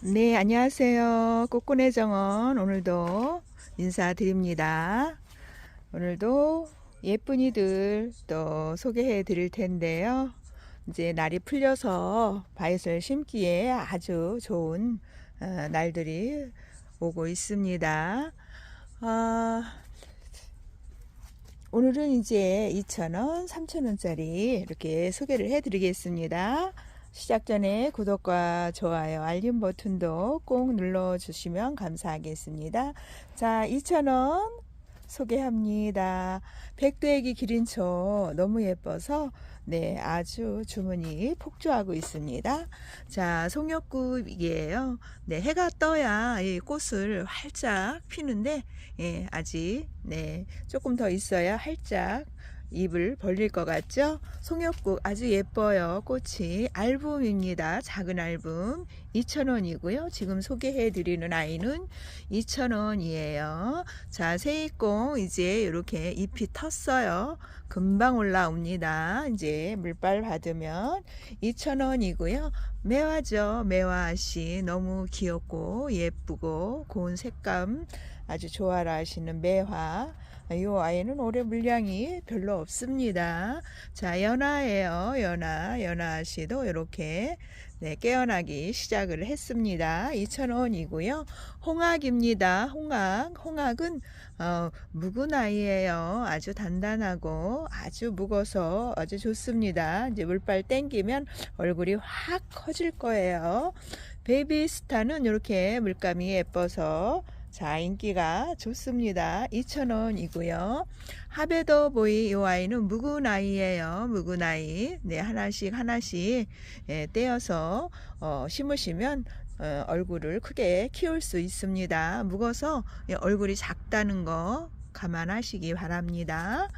네, 안녕하세요. 꽃꽃의 정원 오늘도 인사드립니다. 오늘도 예쁜이들 또 소개해 드릴 텐데요. 이제 날이 풀려서 바이슬 심기에 아주 좋은 어, 날들이 오고 있습니다. 아, 오늘은 이제 2,000원, 3,000원짜리 이렇게 소개를 해 드리겠습니다. 시작 전에 구독과 좋아요, 알림 버튼도 꼭 눌러주시면 감사하겠습니다. 자, 2,000원 소개합니다. 백도애기 기린초 너무 예뻐서 네, 아주 주문이 폭주하고 있습니다. 자, 송엽국이에요. 네, 해가 떠야 이 꽃을 활짝 피는데 예, 아직 네, 조금 더 있어야 활짝 입을 벌릴 것 같죠? 송엽국 아주 예뻐요. 꽃이 알붐입니다. 작은 알붐 2,000원이고요. 지금 소개해 드리는 아이는 2,000원이에요. 자, 세이콩 이제 이렇게 잎이 텄어요. 금방 올라옵니다. 이제 물빨 받으면 2,000원이고요. 매화죠. 매화씨 너무 귀엽고 예쁘고 고운 색감 아주 좋아라 하시는 매화 이 아이는 올해 물량이 별로 없습니다. 자, 연화예요. 연화. 연화 씨도 이렇게 네, 깨어나기 시작을 했습니다. 2,000원이고요. 홍학입니다. 홍학. 홍학은 어, 묵은 아이예요. 아주 단단하고 아주 묵어서 아주 좋습니다. 이제 물빨 땡기면 얼굴이 확 커질 거예요. 베이비스타는 이렇게 물감이 예뻐서 자, 인기가 좋습니다. 2,000원이고요. 하베더 보이 이 아이는 묵은 아이예요. 묵은 아이. 네, 하나씩 하나씩 예, 떼어서 어, 심으시면 어, 얼굴을 크게 키울 수 있습니다. 묵어서 예, 얼굴이 작다는 거 감안하시기 바랍니다.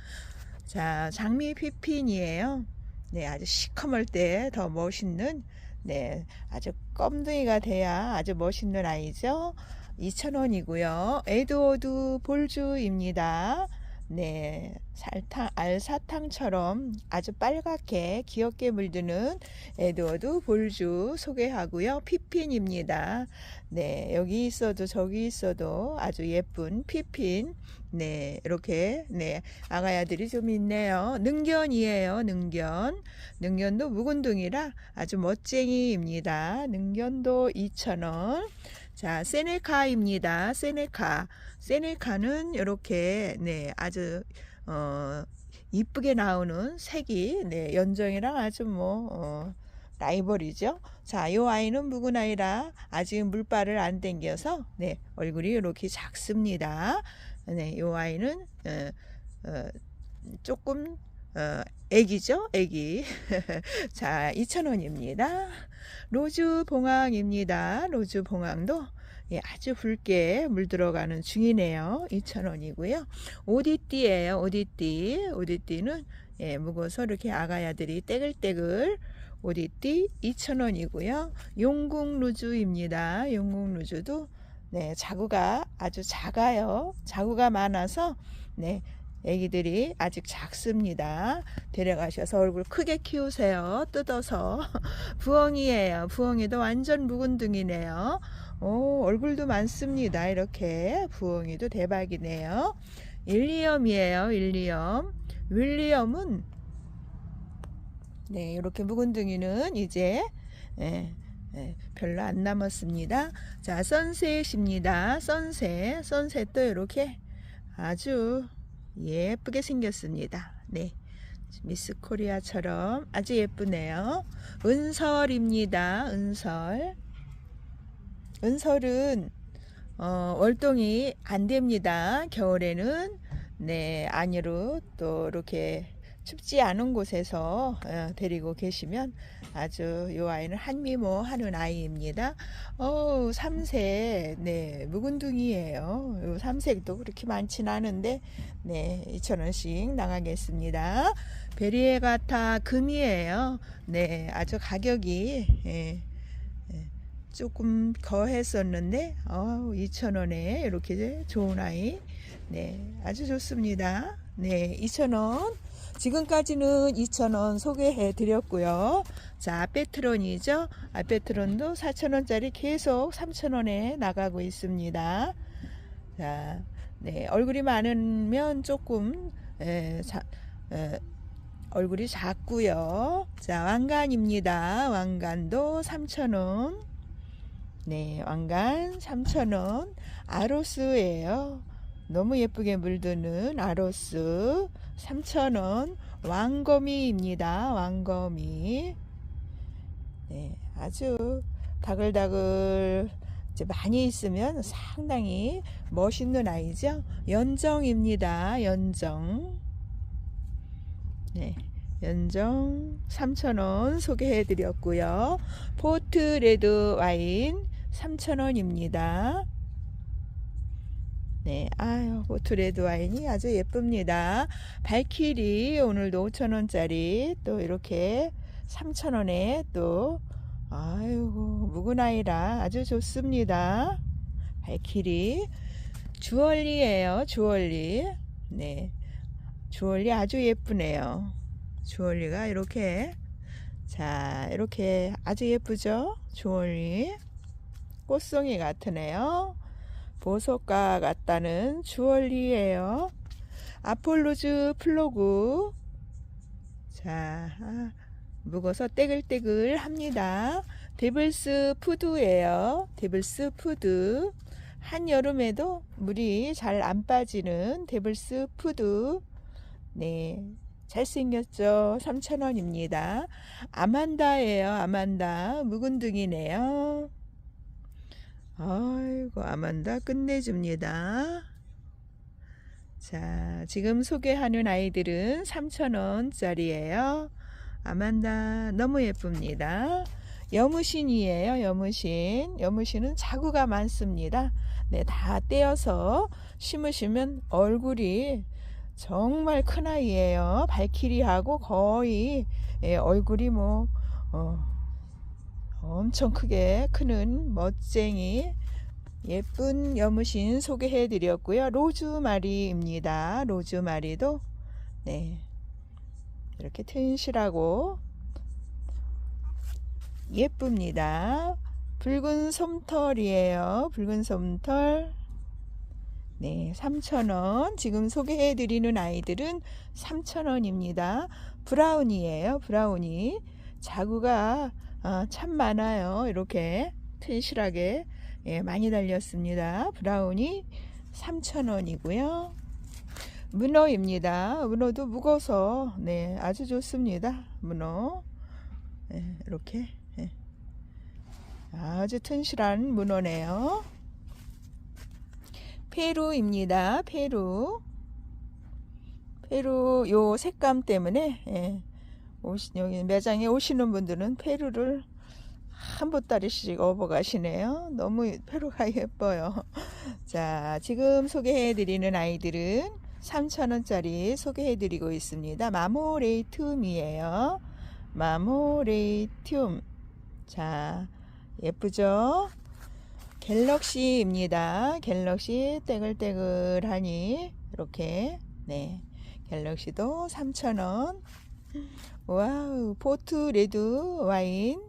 자, 장미 피핀이에요. 네, 아주 시커멀 때 더 멋있는 네, 아주 껌둥이가 돼야 아주 멋있는 아이죠. 2,000원이고요. 에드워드 볼주입니다. 네, 살탕, 알사탕처럼 아주 빨갛게 귀엽게 물드는 에드워드 볼주 소개하고요. 피핀입니다. 네, 여기 있어도 저기 있어도 아주 예쁜 피핀. 네, 이렇게, 네, 아가야들이 좀 있네요. 능견이에요, 능견. 능견도 묵은둥이라 아주 멋쟁이입니다. 능견도 2,000원. 자, 세네카입니다. 세네카. 세네카는 이렇게 네, 아주 어 이쁘게 나오는 색이 네, 연정이랑 아주 뭐 어, 라이벌이죠. 자, 요 아이는 묵은 아이라 아직 물발을 안 당겨서 네, 얼굴이 이렇게 작습니다. 네, 요 아이는 어, 어, 조금 어, 애기죠? 애기. 자, 2,000원입니다. 로즈 봉황입니다. 로즈 봉황도 예, 아주 붉게 물들어가는 중이네요. 2,000원이고요. 오디띠예요. 오디띠. 오디띠는 예, 묵어서 이렇게 아가야들이 떼글떼글 오디띠 2,000원이고요. 용궁 루즈입니다. 용궁 루즈도 네, 자구가 아주 작아요. 자구가 많아서 네, 애기들이 아직 작습니다. 데려가셔서 얼굴 크게 키우세요. 뜯어서. 부엉이에요. 부엉이도 완전 묵은둥이네요. 오, 얼굴도 많습니다. 이렇게. 부엉이도 대박이네요. 일리엄이에요. 일리엄. 윌리엄은 네, 이렇게 묵은둥이는 이제 예, 예, 별로 안 남았습니다. 자, 선셋입니다. 선셋. 선셋도 이렇게 아주 예쁘게 생겼습니다. 네. 미스 코리아처럼 아주 예쁘네요. 은설입니다. 은설. 은설은 어, 월동이 안 됩니다. 겨울에는 네 안으로 또 이렇게 춥지 않은 곳에서 어, 데리고 계시면 아주 요 아이는 한미모 하는 아이입니다. 어, 삼색, 네, 묵은둥이에요. 요 삼색도 그렇게 많진 않은데, 네, 2,000원씩 나가겠습니다. 베리에가타 금이에요. 네, 아주 가격이, 예, 예, 조금 거했었는데, 어, 2,000원에 이렇게 좋은 아이. 네, 아주 좋습니다. 네, 2,000원. 지금까지는 2,000원 소개해 드렸고요. 자, 아페트론이죠. 아페트론도 4,000원짜리 계속 3,000원에 나가고 있습니다. 자, 네, 얼굴이 많으면 조금 에, 자, 에, 얼굴이 작고요. 자, 왕관입니다. 왕관도 3,000원. 네, 왕관 3,000원. 아로스예요. 너무 예쁘게 물드는 아로스 3,000원. 왕거미입니다. 왕거미. 네, 아주 다글다글 이제 많이 있으면 상당히 멋있는 아이죠. 연정입니다. 연정. 네. 연정 3,000원 소개해 드렸고요. 포트 레드 와인 3,000원입니다. 네, 아유, 포트 레드 와인이 아주 예쁩니다. 발키리 오늘도 5,000원짜리 또 이렇게 3,000원에 또 아이고 묵은아이라 아주 좋습니다. 발키리 주얼리예요. 주얼리. 네. 주얼리 아주 예쁘네요. 주얼리가 이렇게 자 이렇게 아주 예쁘죠? 주얼리 꽃송이 같으네요. 보석과 같다는 주얼리예요. 아폴로즈 플로그 자 아, 묵어서 떼글떼글 합니다. 데블스 푸드예요. 데블스 푸드 한여름에도 물이 잘 안 빠지는 데블스 푸드 네. 잘생겼죠? 3,000원입니다. 아만다예요. 아만다. 묵은둥이네요. 아이고, 아만다 끝내줍니다. 자, 지금 소개하는 아이들은 3,000원짜리예요. 아만다 너무 예쁩니다. 여무신이에요. 여무신. 여무신은 자구가 많습니다. 네, 다 떼어서 심으시면 얼굴이 정말 큰 아이예요. 발키리하고 거의 예, 얼굴이 뭐 어, 엄청 크게 크는 멋쟁이 예쁜 여무신 소개해 드렸고요. 로즈마리입니다. 로즈마리도 네. 이렇게 튼실하고 예쁩니다. 붉은 솜털이에요. 붉은 솜털. 네, 3,000원. 지금 소개해 드리는 아이들은 3,000원입니다. 브라운이에요. 브라운이. 자구가 아, 참 많아요. 이렇게 튼실하게 예, 많이 달렸습니다. 브라운이 3,000원이고요. 문어입니다. 문어도 묵어서 네, 아주 좋습니다. 문어. 네, 이렇게 예. 아주 튼실한 문어네요. 페루입니다. 페루. 페루 요 색감 때문에 예, 오시, 여기 매장에 오시는 분들은 페루를 한 보따리씩 업어 가시네요. 너무 페루가 예뻐요. 자, 지금 소개해 드리는 아이들은 3,000원짜리 소개해 드리고 있습니다. 마모레이툼이에요. 마모레이툼. 자, 예쁘죠? 갤럭시입니다. 갤럭시 떼글떼글하니 이렇게 네 갤럭시도 3,000원 와우 포트 레드 와인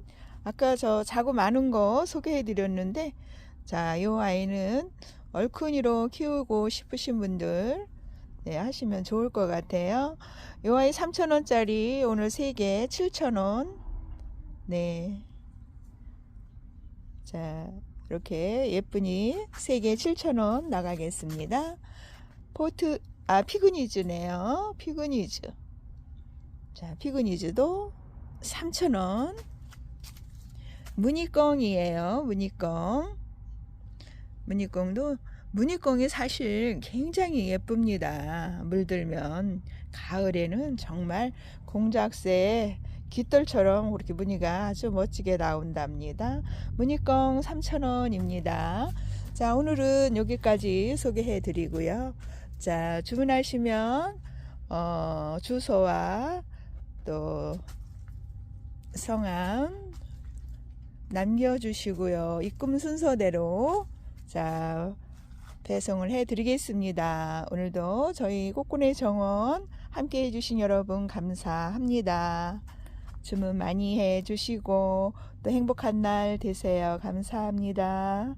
아까 저 자고 많은 거 소개해 드렸는데 자 이 와인은 얼큰이로 키우고 싶으신 분들 네, 하시면 좋을 것 같아요. 이 아이 3,000원짜리 오늘 3개 7,000원 네. 자, 이렇게 예쁘니 3개 7,000원 나가겠습니다. 포트, 아, 피그니즈네요. 피그니즈. 자, 피그니즈도 3,000원. 무늬껑이에요. 무늬껑. 무늬껑도 무늬껑이 사실 굉장히 예쁩니다. 물들면 가을에는 정말 공작새 깃털처럼 그렇게 무늬가 아주 멋지게 나온답니다. 무늬껌 3,000원입니다. 자, 오늘은 여기까지 소개해 드리고요. 자, 주문하시면 어, 주소와 또 성함 남겨주시고요. 입금 순서대로 자 배송을 해 드리겠습니다. 오늘도 저희 꽃꾼의 정원 함께 해주신 여러분 감사합니다. 주문 많이 해 주시고 또 행복한 날 되세요. 감사합니다.